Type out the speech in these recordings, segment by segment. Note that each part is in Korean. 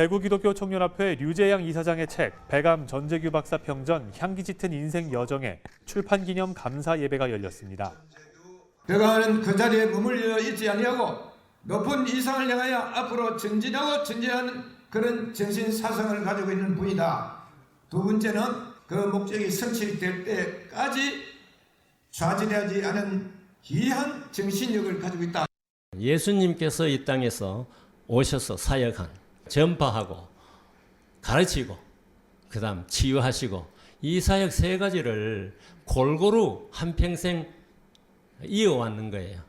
대구기독교 청년합회 류재양 이사장의 책 배감 전재규 박사 평전 향기 짙은 인생 여정에 출판 기념 감사 예배가 열렸습니다. 배가는 그 자리에 머물러 있지 아니하고 높은 이상을 향하여 앞으로 전진하고 전진하는 그런 정신 사상을 가지고 있는 분이다. 두 번째는 그 목적이 성취될 때까지 좌절하지 않은 귀한 정신력을 가지고 있다. 예수님께서 이 땅에서 오셔서 사역한 전파하고 가르치고 그다음 치유하시고 이 사역 세 가지를 골고루 한평생 이어왔는 거예요.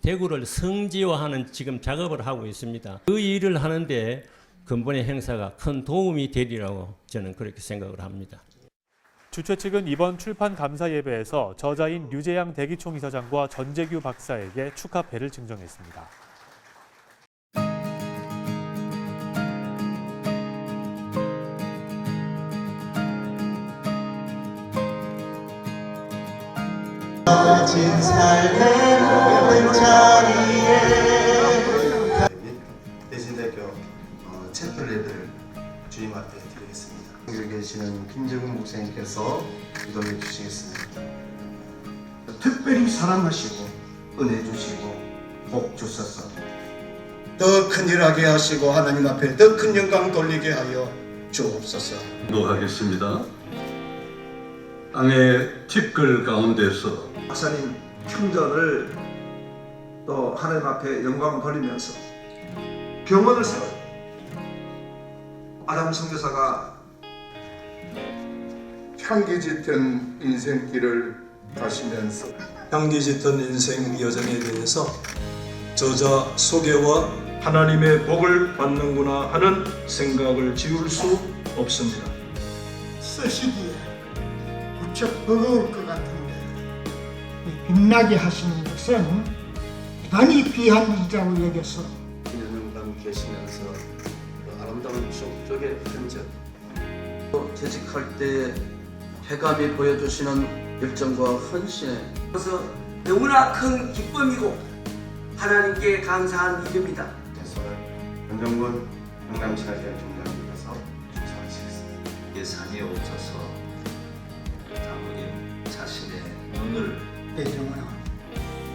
대구를 성지화하는 지금 작업을 하고 있습니다. 그 일을 하는데 근본의 행사가 큰 도움이 되리라고 저는 그렇게 생각을 합니다. 주최 측은 이번 출판 감사 예배에서 저자인 류재양 대기총 이사장과 전재규 박사에게 축하패를 증정했습니다. 진 삶의 모든 자리에 대신대교 어, 챕터 레벨을 주님 앞에 드리겠습니다. 여기 계시는 김정은 목사님께서 기도해 주시겠습니다. 특별히 사랑하시고 은혜 주시고 복 주소서. 더 큰일 하게 하시고 하나님 앞에 더 큰 영광 돌리게 하여 주옵소서. 기도하겠습니다. 땅의 티끌 가운데서 박사님 충전을 또 하나님 앞에 영광 돌리면서 병원을 세워 아담 선교사가 향기 짙은 인생길을 가시면서 향기 짙은 인생 여정에 대해서 저자 소개와 하나님의 복을 받는구나 하는 생각을 지울 수 없습니다. 쓰시기에 무척 버거울 것 같은데 이 빛나게 하시는 것은 대단히 귀한 일이라고 여겨서 김정은 계시면서 그 아름다운 족적의 흔적 또 재직할 때 해감이 보여주시는 열정과 헌신에 그래서 너무나 큰 기쁨이고 하나님께 감사한 일입니다. 그래서 변정군 영남차대 총장님께서 주사하시겠습니다. 예산이 없어서 장모님 자신의 눈을 대중은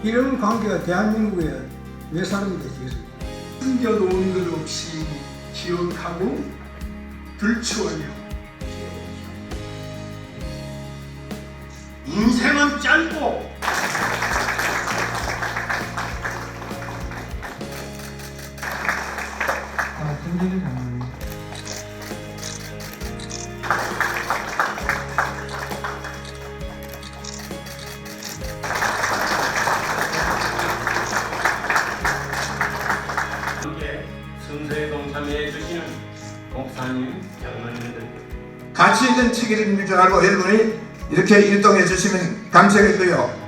이런 관계가 대한민국에 왜 사람이 되지? 숨겨놓은 것 없이 기억하고 들추어요. 인생은 짧고 목사님, 장로님들 가치 있는 책임인 줄 알고 여러분이 이렇게 일동해 주시면 감사하겠고요.